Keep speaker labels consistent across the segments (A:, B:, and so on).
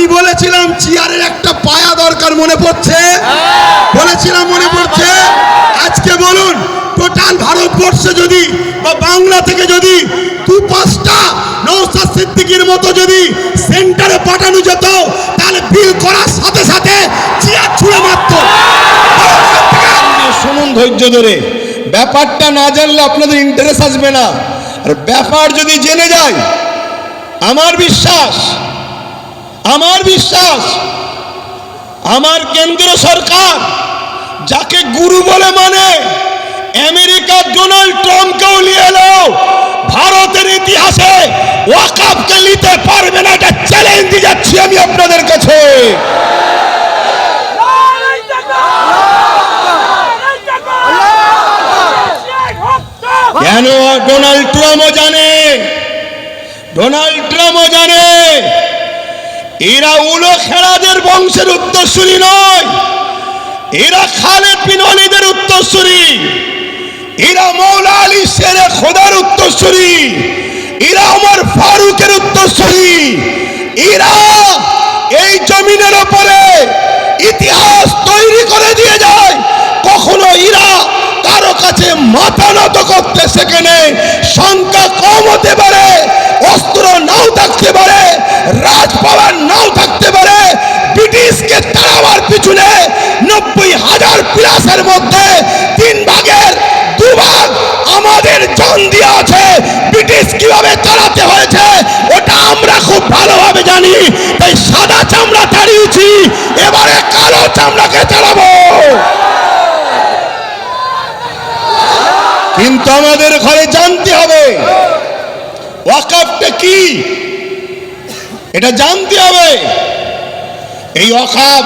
A: আমি বলেছিলাম চেয়ারের একটা পায়া দরকার মনে পড়ছে। বলেছিলাম মনে পড়ছে? আজকে বলুন, টোটাল ভারতবর্ষে যদি বা বাংলা থেকে যদি দু পাঁচটা নৌসাদ সিদ্দিকির মতো যদি সেন্টারে পাঠানো যেত, তাহলে বিল করার সাথে সাথে চেয়ার ছুঁড়ে মারত।
B: শুনুন ধৈর্য ধরে। ব্যাপারটা না জানলে আপনাদের ইন্টারেস্ট আসবে না। আর ব্যাপার যদি জেনে যায়, আমার বিশ্বাস আমার বিশ্বাস, আমার কেন্দ্র সরকার, যাকে গুরু বলে মানে আমেরিকার ডোনাল্ড ট্রাম্পকেও নিয়ে এলো ভারতের ইতিহাসে ওয়াকাপকে নিতে পারবে না, এটা চ্যালেঞ্জ যাচ্ছি আমি আপনাদের কাছে। কেন ডোনাল্ড ট্রাম্পও জানে? ডোনাল্ড ট্রাম্পও জানে। এরা উলো খেলাদের বংশের উত্তরসূরি নয়। এরা খালেদ বিন ওয়ালিদের উত্তরসূরি। এরা মৌলা আলী শেরে খোদার উত্তরসূরি। এরা আমার ফারুকের উত্তরসূরি। এরা এই জমিনের ওপরে ইতিহাস তৈরি করে দিয়ে যায়। কখনো কারও কাছে মাথা নত করতে সেখানে সংখ্যা কম হতে পারে, অস্ত্র নাও থাকতে পারে রাজপাওয়ার নাও থাকতে পারে, ব্রিটিশকে তাড়াবার পিছনে নব্বই হাজার প্লাসের মধ্যে তিন ভাগের দুভাগ আমাদের জন দিয়ে আছে। ব্রিটিশ কীভাবে তাড়াতে হয়েছে, ওটা আমরা খুব ভালোভাবে জানি। তাই সাদা চামড়া তাড়িয়েছি এবারে কালো চামড়াকে তাড়াবো কিন্তু আমাদের ঘরে জানতে হবে। ওয়াকাফটা কি? এটা জানতে হবে। এই অকাপ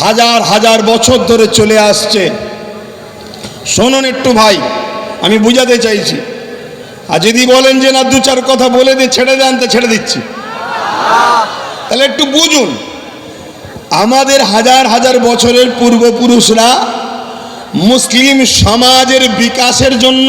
B: হাজার হাজার বছর ধরে চলে আসছে। শোনুন একটু ভাই, আমি বুঝাতে চাইছি। আর যদি বলেন যে না, দু চার কথা বলে দিয়ে ছেড়ে দেন, তো ছেড়ে দিচ্ছি। তাহলে একটু বুঝুন। আমাদের হাজার হাজার বছরের পূর্বপুরুষরা মুসলিম সমাজের বিকাশের জন্য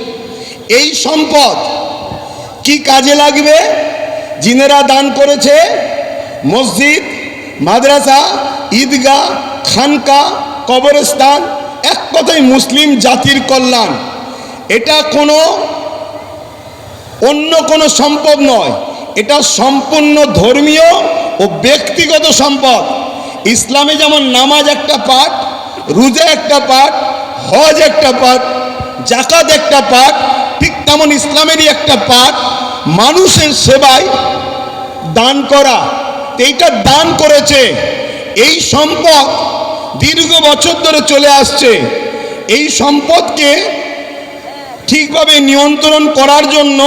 B: এই সম্পদ কি কাজে লাগবে? জিনেরা দান করেছে মসজিদ, মাদ্রাসা, ঈদগাহ খানকা কবরস্থান, এক কথায় মুসলিম জাতির কল্যাণ। এটা কোনো অন্য কোনো সম্পদ নয়। এটা সম্পূর্ণ ধর্মীয় ও ব্যক্তিগত সম্পদ। ইসলামে যেমন নামাজ একটা পাঠ, রুজা একটা পাঠ, হজ একটা পাঠ জাকাত একটা পাঠ ঠিক তেমন ইসলামেরই একটা পাঠ, মানুষের সেবায় দান করা, এইটা দান করেছে। এই সম্পদ দীর্ঘ বছর ধরে চলে আসছে। এই সম্পদকে ঠিকভাবে নিয়ন্ত্রণ করার জন্য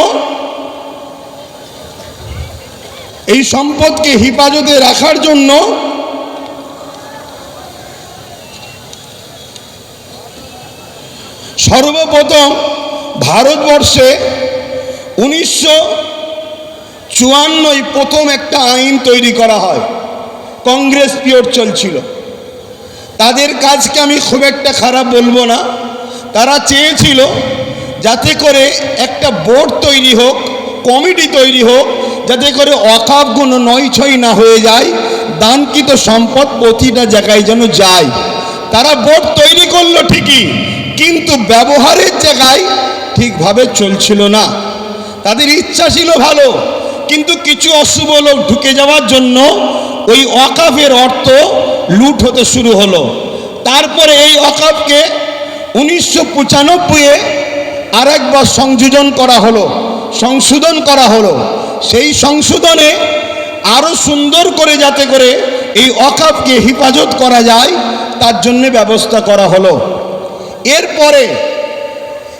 B: এই সম্পদকে হেফাজতে রাখার জন্য সর্বপ্রথম ভারতবর্ষে উনিশশো চুয়ান্নই প্রথম একটা আইন তৈরি করা হয়। কংগ্রেস পিরিয়ড চলছিল। তাদের কাজকে আমি খুব একটা খারাপ বলব না। তারা চেয়েছিল যাতে করে একটা বোর্ড তৈরি হোক, কমিটি তৈরি হোক, যাতে করে অকাপগুলো নয় ছয় না হয়ে যায়, দানকৃত সম্পদ প্রতিটা জায়গায় যেন যায়। তারা বোর্ড তৈরি করল ঠিকই, কিন্তু ব্যবহারের জায়গায় ঠিকভাবে চলছিল না। তাদের ইচ্ছা ছিল ভালো, কিন্তু কিছু অশুভ লোক ঢুকে যাওয়ার জন্য ওই অকাফের অর্থ লুট হতে শুরু হলো। তারপরে এই অকাফকে উনিশশো পঁচানব্বইয়ে আর একবার সংযোজন করা হলো, সংশোধন করা হলো। সেই সংশোধনে আরও সুন্দর করে যাতে করে এই অকাফকে হেফাজত করা যায়, তার জন্যে ব্যবস্থা করা হলো। এরপরে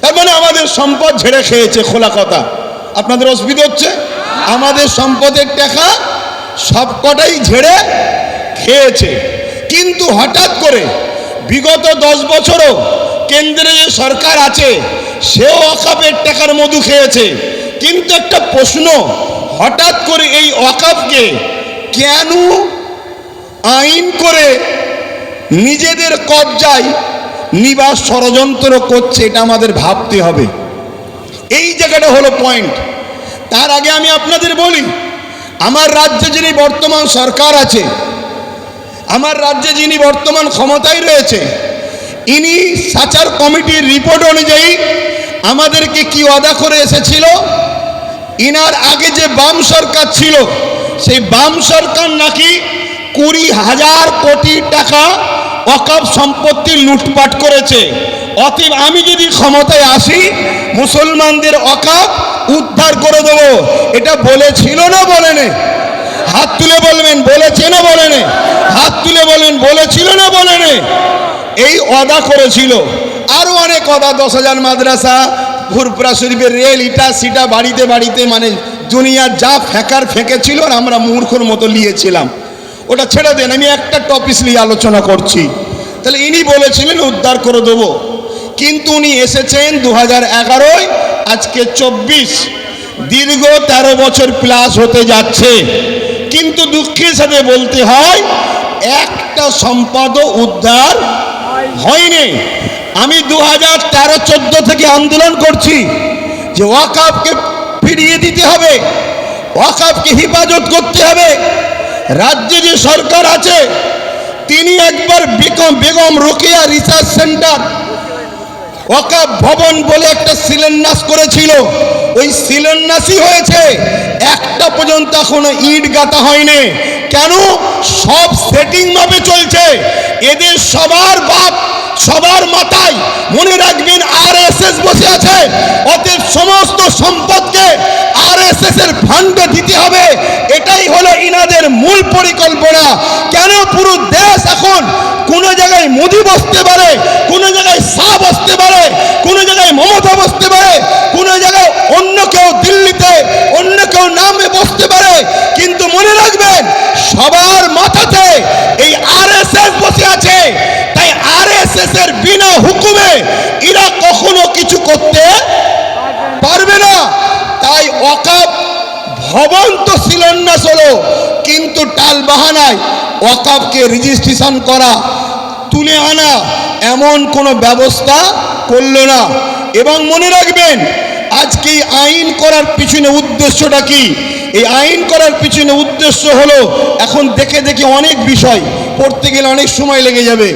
B: তার মানে আমাদের সম্পদ ঝেড়ে খেয়েছে, খোলা কথা। আপনাদের অসুবিধা হচ্ছে? আমাদের সম্পদের টাকা সবকটাই ঝেড়ে খেয়েছে। কিন্তু হঠাৎ করে বিগত দশ বছরও কেন্দ্রে যে সরকার আছে, সেও অকাপের টাকার মধু খেয়েছে। কিন্তু একটা প্রশ্ন, হঠাৎ করে এই অকাপকে কেন আইন করে নিজেদের কবজায় নিবাস ষড়যন্ত্র করছে, এটা আমাদের ভাবতে হবে। এই জায়গাটা হলো পয়েন্ট তার আগে আমি আপনাদের বলি, আমার রাজ্যে যিনি বর্তমান সরকার আছে, আমার রাজ্যে যিনি বর্তমান ক্ষমতায় রয়েছে, ইনি সাচার কমিটির রিপোর্ট অনুযায়ী আমাদেরকে কি ওয়াদা করে এসেছিল? ইনার আগে যে বাম সরকার ছিল, সেই বাম সরকার নাকি কুড়ি হাজার কোটি টাকা অকাপ সম্পত্তি লুটপাট করেছে। অতএব আমি যদি ক্ষমতায় আসি, মুসলমানদের অকাপ উদ্ধার করে দেবো। এটা বলেছিল না বলেনে? হাত তুলে বলবেন, বলেছে না বলেনে? হাত তুলে বলবেন, বলেছিল না বলেনে? এই অদা করেছিল। আরও অনেক অদা দশ হাজার মাদ্রাসা ফুরপুরা শরীফের রেল, ইটা, সিটা, বাড়িতে বাড়িতে মানে দুনিয়া যা ফেঁকার ফেঁকেছিল আর আমরা মূর্খর মতো নিয়েছিলাম ওটা ছেড়ে দেন, আমি একটা টপিস নিয়ে আলোচনা করছি। তাহলে ইনি বলেছিলেন, উদ্ধার করে দেবো। কিন্তু উনি এসেছেন দু হাজার আজকে চব্বিশ। দীর্ঘ তেরো বছর প্লাস হতে যাচ্ছে। কিন্তু দুঃখের সাথে বলতে হয়, একটা সম্পাদও উদ্ধার হয়নি। আমি দু হাজার তেরো চোদ্দ থেকে আন্দোলন করছি যে ওয়াকাফকে ফিরিয়ে দিতে হবে, ওয়াকাফকে হেফাজত করতে হবে। রাজ্যে যে সরকার আছে, তিনি একবার বেগম বেগম রোকেয়া রিসার্চ সেন্টার ওয়াকাফ ভবন বলে একটা শিলান্যাস করেছিল। ওই শিলান্যাসই হয়েছে। একটা পর্যন্ত এখনও ইট গাঁথা হয়নি। কেন? সব সেটিং ভাবে চলছে। এদের সবার বাপ সবার মাথায় মনে রাখবেন আর বসে আছে। অতএব সমস্ত সম্পদকে আর এর ফান্ডে দিতে হবে। এটাই হলো ইনাদের মূল পরিকল্পনা। কেন পুরো দেশ এখন কোন জায়গায় মোদি বসতে পারে, কোন জায়গায় শাহ বসতে পারে, কোন জায়গায় মমতা বসতে পারে, কোন জায়গায় অন্য কেউ দিল্লিতে, অন্য কেউ নামে বসতে পারে কিন্তু মনে রাখবেন সবার মাথাতে এই আরএসএস বসে আছে তাই আরএসএস এর বিনা হুকুমে এরা কখনো কিছু করতে পারবে না। তাই অকাপ ভবন তো শিলান্যাস হলো কিন্তু টাল বাহানায় ওয়াকাফকে রেজিস্ট্রেশন করা, তুলে আনা এমন কোনো ব্যবস্থা করল না। এবং মনে রাখবেন, আজকে আইন করার পিছনে উদ্দেশ্যটা কি? এই আইন করার পিছনে উদ্দেশ্য হলো, এখন দেখে দেখে অনেক বিষয় পড়তে গেলে অনেক সময় লেগে যাবে।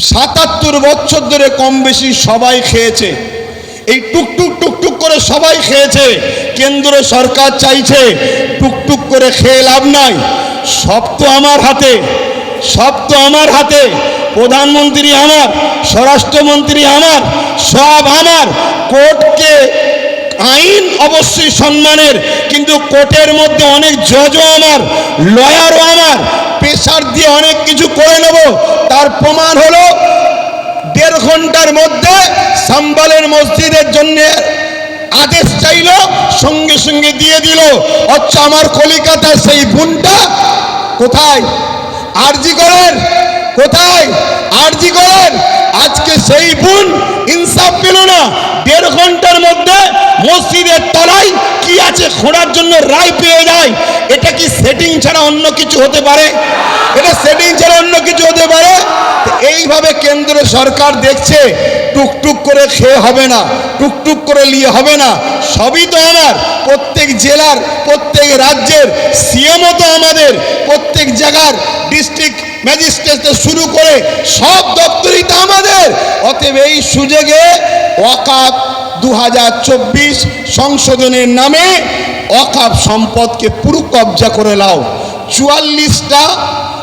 B: সাতাত্তর বছর ধরে কম বেশি সবাই খেয়েছে। এই টুকটুক টুকটুক করে সবাই খেয়েছে। কেন্দ্র সরকার চাইছে টুকটুক করে খেয়ে লাভ নাই। সব তো আমার হাতে, সব তো আমার হাতে। প্রধানমন্ত্রী আমার, স্বরাষ্ট্রমন্ত্রী আমার, সব আমার। কোর্টকে আইন অবশ্যই সম্মানের, কিন্তু কোর্টের মধ্যে অনেক জজও আমার, লয়ারও আমার প্রেশার দিয়ে অনেক কিছু করে নেব। তার প্রমাণ হলো, দেড় ঘণ্টার মধ্যে সাম্বালের মসজিদের জন্য আদেশ চাইল, সঙ্গে সঙ্গে দিয়ে দিল। অথচ আমার কলিকাতার সেই বোনটা কোথায়? আরজি করেন? কোথায়? আরজি করেন? আজকে সেই বোন ইনসাফ পেল না। দেড় ঘণ্টার মধ্যে মসজিদের তলায় কি আছে খোঁড়ার জন্য রায় পেয়ে যায়। এটা কি সেটিং ছাড়া অন্য কিছু হতে পারে? এটা সেটিং ছাড়া অন্য কিছু হতে পারে? এইভাবে কেন্দ্র সরকার দেখছে, টুকটুক করে খেয়ে হবে না, টুকটুক করে নিয়ে হবে না। সবই তো আমার। প্রত্যেক জেলার, প্রত্যেক রাজ্যের সিএমও তো আমাদের। প্রত্যেক জায়গার ডিস্ট্রিক্ট ম্যাজিস্ট্রেট শুরু করে সব দপ্তরই তো আমাদের। অতএব এই সুযোগে ওয়াকাপ দু হাজার চব্বিশ সংশোধনের নামে অকাপ সম্পদকে পুরো কবজা করে নাও চুয়াল্লিশটা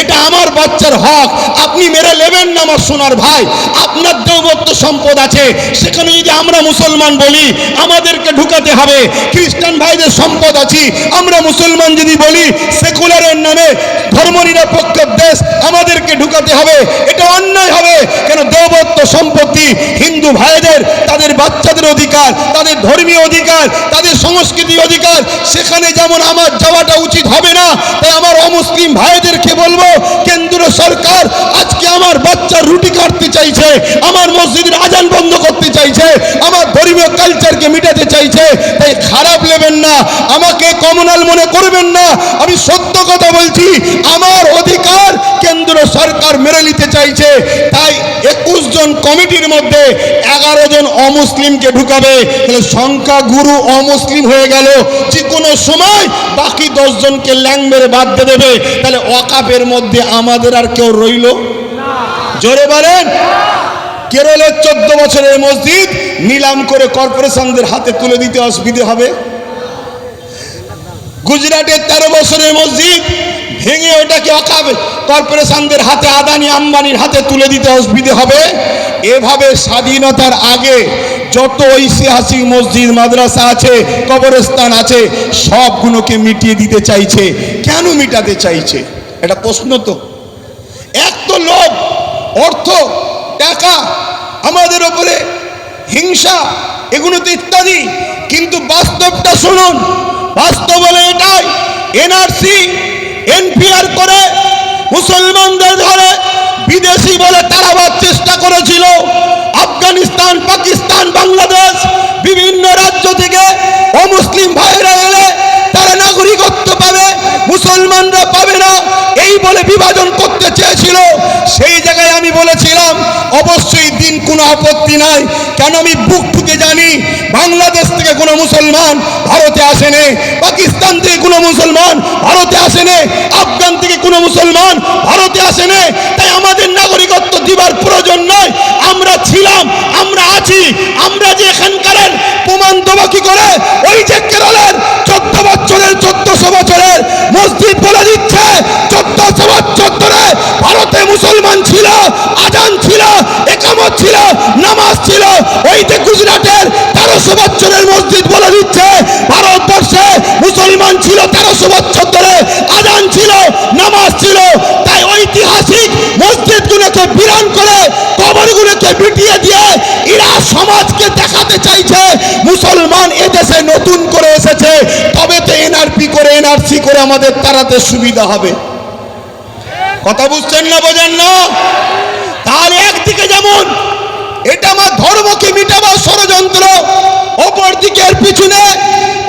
B: এটা আমার বাচ্চার হক। আপনি মেরে নেবেন না আমার সোনার ভাই। আপনার দেবত্ব সম্পদ আছে। সেখানে যদি আমরা মুসলমান বলি, আমাদেরকে ঢুকাতে হবে। খ্রিস্টান ভাইদের সম্পদ আছি। আমরা মুসলমান যদি বলি, সেকুলারের নামে ধর্মনিরপেক্ষ দেশ আমাদেরকে ঢুকাতে হবে। এটা অন্যায় হবে। কেন দেবত্ব সম্পত্তি হিন্দু ভাইদের, তাদের বাচ্চাদের অধিকার, তাদের ধর্মীয় অধিকার, তাদের সংস্কৃতি অধিকার, সেখানে যেমন আমার যাওয়াটা উচিত হবে না, তাই আমার অমুসলিম ভাইদেরকে বলব, কেন্দ্র সরকার আজকে আমার বাচ্চার রুটি কাটতে চাইছে, আমার মসজিদের আজান বন্ধ করতে চাইছে, আমার ধর্মীয় কালচারকে মিটাতে চাইছে, তাই খারাপ নেবেন না, আমাকে কমনাল মনে করবেন না, আমি সত্য কথা বলছি, আমার অধিকার কেন্দ্র সরকার মেরে নিতে চাইছে, তাই একুশ জন কমিটির মধ্যে এগারো জন অমুসলিমকে ঢুকাবে। সংখ্যা গুরু অমুসলিম হয়ে গেল। যে কোনো সময় বাকি দশ জনকে ল্যাং মেরে বাদ দিয়ে দেবে। তাহলে অকাপের মধ্যে আমাদের আর কেউ রইল? জোরে বলেন। কেরলের চোদ্দ বছরের মসজিদ নিলাম করে কর্পোরেশনদের হাতে তুলে দিতে অসুবিধে হবে? গুজরাটের তেরো বছরের মসজিদ ভেঙে ওটাকে অকাবে। কর্পোরেশনদের হাতে আদানি, আম্বানির হাতে তুলে দিতে অসুবিধে হবে। এভাবে স্বাধীনতার আগে যত ঐতিহাসিক মসজিদ, মাদ্রাসা আছে, কবরস্থান আছে, সবগুলোকে মিটিয়ে দিতে চাইছে। কেন মিটাতে চাইছে? এটা প্রশ্ন তো। এক তো লোভ, অর্থ, টাকা, আমাদের ওপরে হিংসা, এগুলো তো ইত্যাদি। কিন্তু বাস্তবটা শুনুন। বাস্তব হলে এটাই। এনআরসি এনপিআর করে মুসলমানদের ধরে বিদেশি বলে তাড়াবার চেষ্টা করেছিল। আফগানিস্তান, পাকিস্তান, বাংলাদেশ, বিভিন্ন রাজ্য থেকে অমুসলিম ভাইরা এলে তারা নাগরিকত্ব পাবে, মুসলমানরা পাবে না। এই বলে বিভাজন করতে চেয়েছিল। সেই জায়গায় আমি বলেছিলাম, অবশ্যই দিন কোনো আপত্তি নাই। কেন আমি বুক ঠুকে জানি, বাংলাদেশ থেকে কোনো মুসলমান ভারতে আসেনি পাকিস্তান থেকে কোনো মুসলমান ভারতে আসেনি, আফগান থেকে কোনো মুসলমান ভারতে আসেনি, তাই আমাদের নাগরিকত্ব দিবার প্রয়োজন নয় আমরা ছিলাম, আমরা আছি, আমরা যে এখানকার প্রমাণ দেবো কি করে? ওই যে কেরলের চোদ্দ বছরের, চোদ্দশো বছরের মসজিদ বলে দিচ্ছে, চোদ্দশো বছর ভারতে মুসলমান ছিল, আজান ছিল, একামত ছিল, নামাজ ছিল, ওই যে গুজরাটের তেরোশো বছরের মসজিদ বলে দিচ্ছে, ভারতবর্ষে মুসলমান ছিল তেরোশো বছর ধরে আজান ছিল নামাজ ছিল তাই ঐতিহাসিক মসজিদগুলোকে বিরান করে কবরগুলোকে মিটিয়ে দিয়ে এরা দেখাতে চাইছে, মুসলমান এদেশে নতুন করে এসেছে, তবে তো এনআরপি করে, এনআরসি করে আমাদের তাড়াতে সুবিধা হবে। কথা বুঝছেন না, বোঝেন না? তাহলে একদিকে যেমন, এটা আমার ধর্মকে মিটাবার ষড়যন্ত্র অপর দিকের পিছনে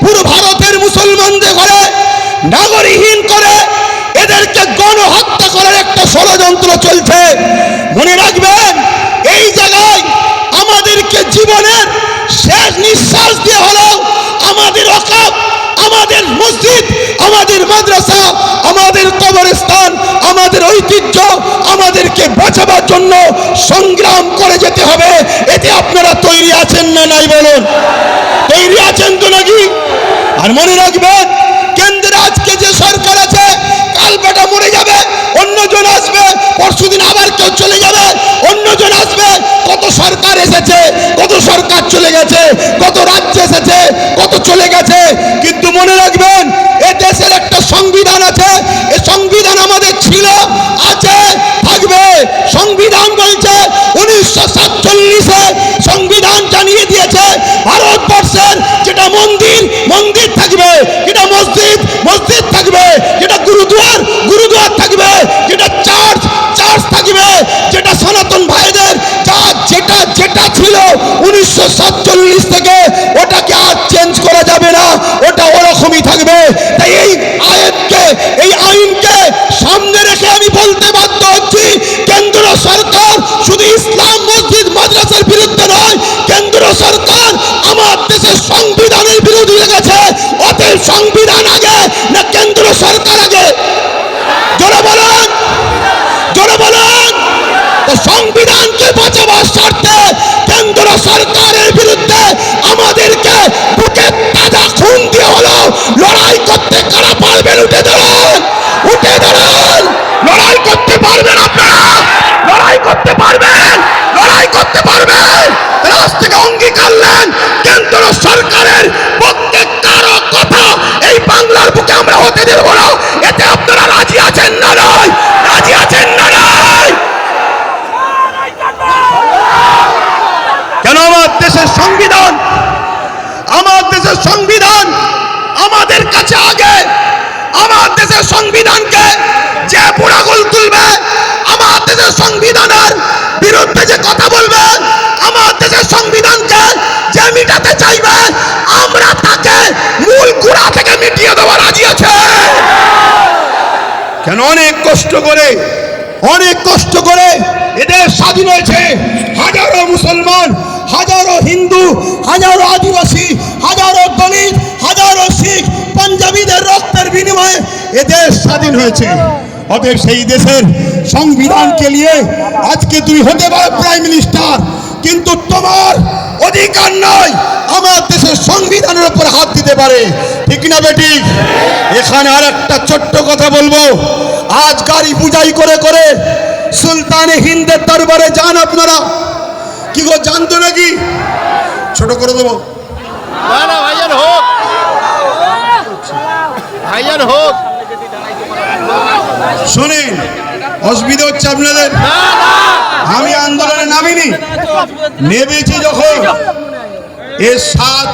B: পুরো ভারতের মুসলমানদের ঘরে নাগরিকহীন করে এদেরকে গণহত্যা করার একটা ষড়যন্ত্র চলছে। মনে রাখবেন, এই জায়গায় আমাদেরকে জীবনের শেষ নিঃশ্বাস দিয়ে হলেও আমাদের অকাপ আমাদের মসজিদ, আমাদের মাদ্রাসা, আমাদের কবরস্থান, আমাদের ঐতিহ্য, আমাদেরকে বাঁচাবার জন্য সংগ্রাম করে যেতে হবে। এতে আপনারা তৈরি আছেন না নাই বলুন? তৈরি আছেন তো নাকি? আর মনে রাখবেন, কেন্দ্রে আজকে যে সরকার আছে, কাল বেটা মরে যাবে, অন্যজন আসবে, পরশুদিন আবার কেউ চলে যাবে। কত সরকার এসেছে, কত সরকার চলে গেছে, কত রাজ্য এসেছে, কত চলে গেছে, কিন্তু মনে রাখবেন, এ দেশের একটা সংবিধান বাঁচাবার কেন অনেক কষ্ট করে, অনেক কষ্ট করে এদের স্বাধীন হয়েছে হাজারো মুসলমান, হাজারো হিন্দু, হাজারো আদিবাসী, হাজারো দলিত, হাজারো শিখ, পাঞ্জাবিদের রক্তের বিনিময়ে এদের স্বাধীন হয়েছে। অতএব সেই দেশের সংবিধানকে নিয়ে আজকে তুমি হতে পারো, প্রাইম মিনিস্টার। কিন্তু তোমার অধিকার নয় আমার দেশের সংবিধানের উপর হাত দিতে পারে। ঠিক না বেটি? এখানে আর একটা ছোট্ট কথা বলব। আজ গাড়ি পূজাই করে করে সুলতানে হিন্দের দরবারে যান আপনারা। কি গো জানতো নাকি? ছোট করে দেবো।
C: ভাইজান হোক। হোক।
A: শোনেন অসুবিধা হচ্ছে আপনাদের? আমি আন্দোলনে নামিনি। নেমেছি যখন এর সাত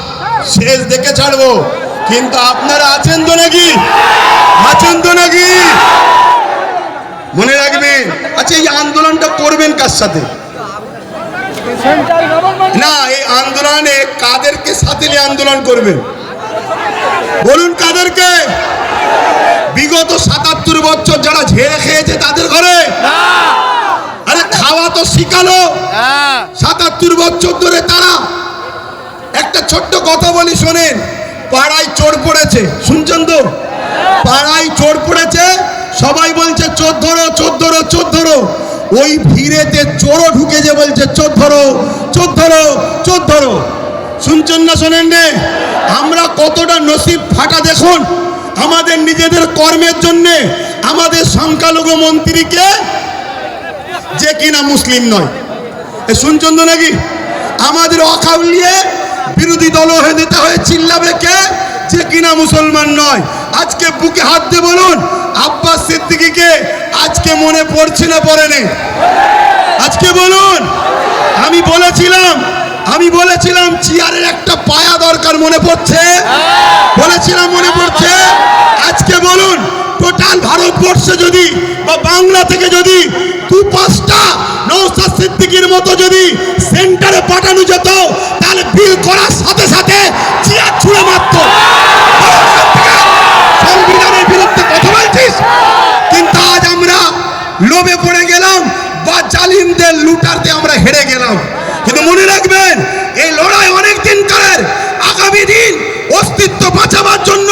A: শেষ দেখে ছাড়বো। কিন্তু আপনারা আছেন তো নাকি? আছেন তো নাকি? মনে রাখবেন। আচ্ছা এই আন্দোলনটা করবেন কার সাথে? না, এই আন্দোলনে কাদেরকে সাথে নিয়ে আন্দোলন করবেন? বলুন কাদেরকে। বিগত সাতাত্তর বছর যারা ঝেড়ে খেয়েছে তাদের ঘরে? আরে খাওয়া তো শিখালো।
C: হ্যাঁ।
A: সাতাত্তর বছর ধরে তারা একটা ছোট্ট কথা বলি শোনেন পাড়ায় চোর পড়েছে। শুনছেন তো? পাড়ায় চোর পড়েছে সবাই বলছে চোর ধরো চোর ধরো চোর ধরো। ওই ভিড়েতে চোরও ঢুকে যে বলছে চোর ধরো চোর ধরো চোর ধরো। শুনছেন না শোনেন রে? আমরা কতটা নসিব ফাটা দেখুন। আমাদের নিজেদের কর্মের জন্যে আমাদের সংখ্যালঘু মন্ত্রীকে যে কিনা মুসলিম নয়। এ শুনছেন তো নাকি? আমাদের অকাউলিয়ে বিরোধী দল হয়ে দিতে হয়ে চিল্লাবে কে? যে কিনা মুসলমান নয়। আজকে বুকে হাত দিয়ে বলুন, আব্বাস সিদ্দিকিকে আজকে মনে পড়ছে না পড়ে নেই? আজকে বলুন, আমি বলেছিলাম আমি বলেছিলাম চেয়ারের একটা পায়া দরকার মনে পড়ছে। বলেছিলাম মনে পড়ছে। আজকে বলুন, টোটাল ভারতবর্ষে যদি বা বাংলা থেকে যদি দু পাঁচটা নৌসাদ সিদ্দিকির মতো যদি সেন্টারে পাঠানো যেত, তাহলে বিল করার সাথে সাথে চেয়ার ছুঁড়ে মারত। সংবিধানের বিরুদ্ধে কথা বলছিস? কিন্তু আজ আমরা লোভে পড়ে গেলাম বা জালিমদের লুটারতে আমরা হেরে গেলাম। কিন্তু মনে রাখবেন, এই লড়াই অনেক দিন কালের আগামী দিন অস্তিত্ব বাঁচাবার জন্য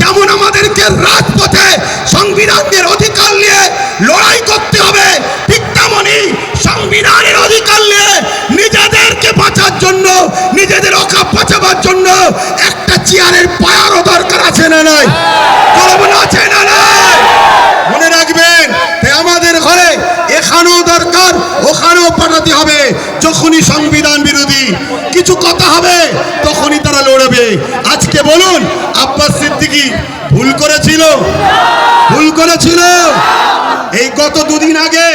A: যেমন আমাদেরকে রাজপথে সংবিধানের অধিকার নিয়ে লড়াই করতে হবে, ঠিক তেমনই সংবিধানের অধিকার নিয়ে নিজেদেরকে বাঁচার জন্য, নিজেদের অকাপ বাঁচাবার জন্য একটা চেয়ারের পায়ারও দরকার আছে না নাই বলবেন আছে না নাই মনে রাখবেন তাই আমাদের ঘরে এখানেও দরকার ওখানেও পাঠাতে হবে যখনই সংবিধান বিরোধী কিছু কথা হবে, তখনই তারা লড়বে। আজকে বলুন, আব্বাস সিদ্দিকি ভুল করেছিল? ভুল করেছিল? এই গত দুদিন আগে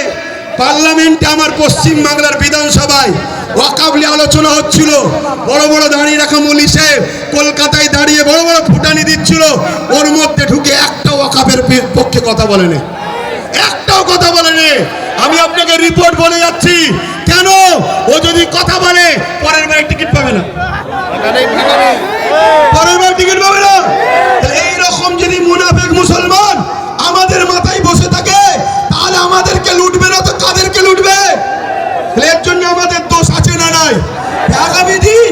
A: পার্লামেন্টে আমার পশ্চিম বাংলার বিধানসভায় ওয়াকাবলি আলোচনা হচ্ছিল। বড় বড় দাঁড়িয়ে রাখা মলি সাহেব কলকাতায় দাঁড়িয়ে বড় বড় ফুটানি দিচ্ছিল। ওর মধ্যে ঢুকে একটা ওয়াকাবের পক্ষে কথা বলেনি। একটাও কথা বলেনি। আমি আপনাকে রিপোর্ট বলে যাচ্ছি। কেন? ও যদি কথা বলে, পরের বারে টিকিট পাবে না। পরের বার টিকিট পাবে না। এইরকম যদি মুনাফেক মুসলমান আমাদের মাথায় বসে থাকে, তাহলে আমাদেরকে লুটবে না তো কাদেরকে লুটবে? এর জন্য আমাদের দোষ আছে না নাই? আগামী দিন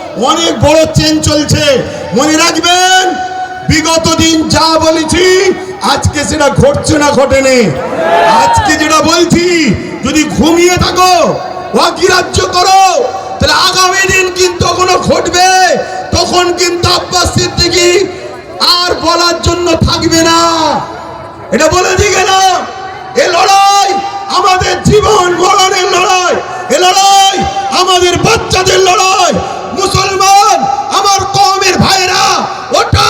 A: অনেক বড় চেন চলছে। মনে রাখবেন, বিগত দিন যা বলেছি, আজকে সেটা ঘটছে না ঘটেনি। আজকে যেটা বলছি, যদি ঘুমিয়ে থাকো, অগ্রাহ্য করো, তাহলে আগামী দিন কিন্তু কোনো ঘটবে, তখন কিন্তু আব্বাস সিদ্দিকী আর বলার জন্য থাকবে না। এটা বলে দিয়ে গেলাম, এ লড়াই আমাদের জীবন মরণের লড়াই, এ লড়াই আমাদের বাচ্চাদের লড়াই মুসলমান আমার কমের ভাইরা ওটা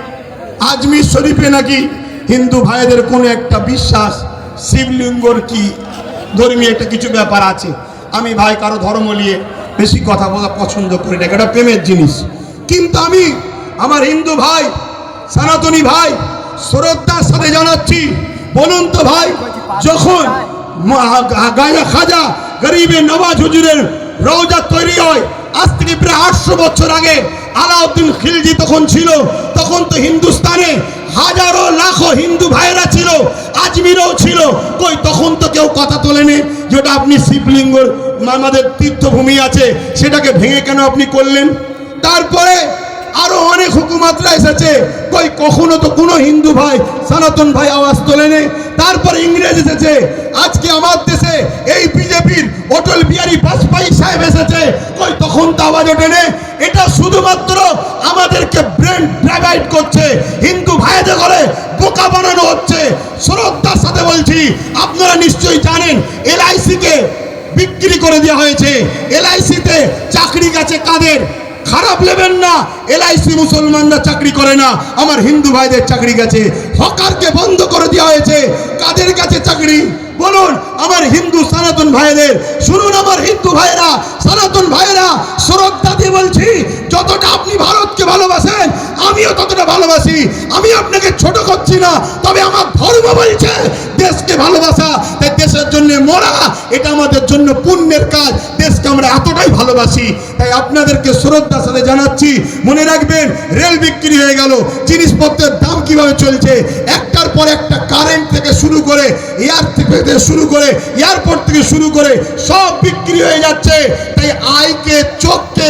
A: আজমির শরীফে নাকি হিন্দু ভাইদের কোনো একটা বিশ্বাস, শিবলিঙ্গর কি ধর্মীয় একটা কিছু ব্যাপার আছে? আমি ভাই কারও ধর্ম নিয়ে বেশি কথা বলা পছন্দ করি না, এটা প্রেমের জিনিস। কিন্তু আমি আমার হিন্দু ভাই, সনাতনী ভাই, শ্রদ্ধার সাথে জানাচ্ছি, বলুন তো ভাই, যখন খাজা গরিবে নওয়াজ হুজুরের রওজা তৈরি হয়। আজ থেকে প্রায় আটশো বছর আগে আলাউদ্দিন খিলজি তখন ছিল। তখন তো হিন্দুস্তানে হাজারো লাখো হিন্দু ভাইরা ছিল, আজমিরও ছিল। কই, তখন তো কেউ কথা তোলেনি যেটা আপনি শিবলিঙ্গর আমাদের তীর্থভূমি আছে, সেটাকে ভেঙে কেন আপনি করলেন? তারপরে আরও অনেক হুকুমাতরা এসেছে। কই, কখনো তো কোনো হিন্দু ভাই, সনাতন ভাই আওয়াজ তোলেনি? তারপর ইংরেজ এসেছে। আজকে আমার দেশে এই বিজেপির অটল বিহারী বাজপেয়ী সাহেব এসেছে। কই, তখন তো আওয়াজ ওঠেনি? এটা শুধুমাত্র আমাদেরকে ব্রেন ড্রাইভাইড করছে। হিন্দু ভাইদের করে বোকা বানানো হচ্ছে। শ্রদ্ধার সাথে বলছি, আপনারা নিশ্চয়ই জানেন, এলআইসিকে বিক্রি করে দেওয়া হয়েছে। এলআইসিতে চাকরি গেছে কাদের? খারাপ নেবেন না। এলআইসি মুসলমানরা চাকরি করে না। আমার হিন্দু ভাইদের চাকরি গেছে। হকারকে বন্ধ করে দেওয়া হয়েছে। কাদের কাছে চাকরি? বলুন, আমার হিন্দু সনাতন ভাইদের, শুনুন আমার হিন্দু ভাইরা সনাতন ভাইরা শ্রদ্ধা দিয়ে বলছি, যতটা আপনি ভারতকে ভালোবাসেন, আমিও ততটা ভালোবাসি। আমি আপনাকে ছোট করছি না, তবে আমার ধর্ম বলছে, দেশকে ভালোবাসা, তাই দেশের জন্য মরা, এটা আমাদের জন্য পুণ্যের কাজ, দেশকে আমরা এতটাই ভালোবাসি। তাই আপনাদেরকে শ্রদ্ধার সাথে জানাচ্ছি, মনে রাখবেন, রেল বিক্রি হয়ে গেল, জিনিসপত্রের দাম কীভাবে চলছে একটার পর একটা কারেন্ট থেকে শুরু করে এয়ার থেকে শুরু করে এয়ারপোর্ট থেকে শুরু করে সব বিক্রি হয়ে যাচ্ছে। তাই আয়কে চোখকে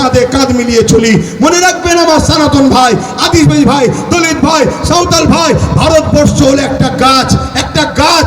A: কাঁধে কাঁধ মিলিয়ে চলি। মনে রাখবেন আমার সনাতন ভাই, আদিবাসী ভাই, দলিত ভাই, সাঁওতাল ভাই, ভারতবর্ষ হলো একটা গাছ একটা গাছ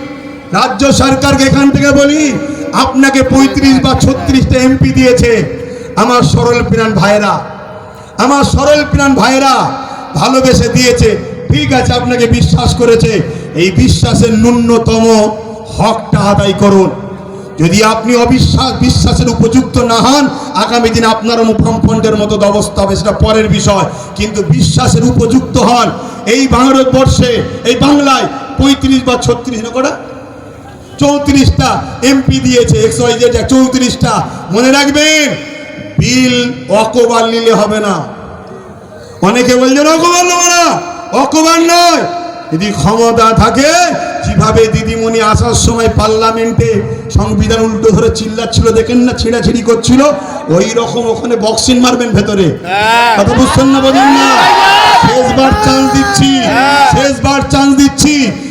A: রাজ্য সরকারকে এখান থেকে বলি, আপনাকে পঁয়ত্রিশ বা ছত্রিশটা এমপি দিয়েছে আমার সরল প্রাণ ভাইরা আমার সরল প্রাণ ভাইরা ভালোবেসে দিয়েছে। ঠিক আছে, আপনাকে বিশ্বাস করেছে, এই বিশ্বাসের ন্যূনতম হকটা আদায় করুন। যদি আপনি অবিশ্বাস, বিশ্বাসের উপযুক্ত না হন, আগামী দিন আপনারও মুখমফন্ডের মতো অবস্থা হবে, সেটা পরের বিষয়। কিন্তু বিশ্বাসের উপযুক্ত হন। এই ভারতবর্ষে, এই বাংলায় পঁয়ত্রিশ বা ছত্রিশ না চৌত্রিশটা এমপি দিয়েছে একশো চৌত্রিশটা। মনে রাখবেন বিল অকবার নিলে হবে না। অনেকে বলছেন অকবার নেব না অকবার নয়। যদি ক্ষমতা থাকে যেভাবে দিদিমণি আসার সময় পার্লামেন্টে সংবিধান উল্টো ধরে চিল্লাচ্ছিল দেখেন না ছিঁড়াছিড়ি করছিল ওই রকম ওখানে বক্সিং মারবেন ভেতরে।
C: হ্যাঁ।
A: কথা বুঝছেন না বোঝেন না? শেষবার চান্স দিচ্ছি শেষবার চান্স দিচ্ছি।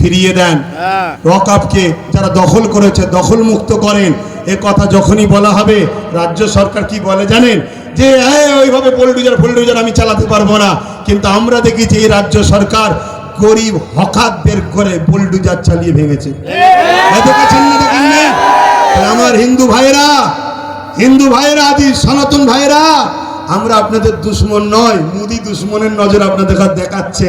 A: ফিরিয়ে দেন।
C: হ্যাঁ।
A: ওয়াকাফকে যারা দখল করেছে দখল মুক্ত করেন। এ কথা যখনই বলা হবে রাজ্য সরকার কি বলে জানেন? যে হ্যাঁ ওইভাবে পোলডুজার ফোলডুজার আমি চালাতে পারব না। কিন্তু আমরা দেখেছি এই রাজ্য সরকার গরিব হকাতদের করে বোল্ডুজার চালিয়ে ভেঙেছে। এই দেখেছেন না দেখেন না? আমার হিন্দু ভাইরা হিন্দু ভাইরা আদি সনাতন ভাইরা আমরা আপনাদের দুশ্মন নয় মুদি দুশ্মনের নজর আপনাদের দেখাচ্ছে।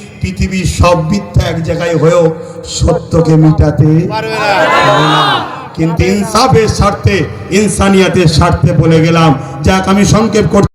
A: পৃথিবীর সব মিথ্যা এক জায়গায় হয়েও সত্যকে মিটাতে
C: পারবে
A: না। কিন্তু ইনসাফের স্বার্থে ইনসানিয়াতের স্বার্থে বলে গেলাম। যাক আমি সংক্ষেপ করতে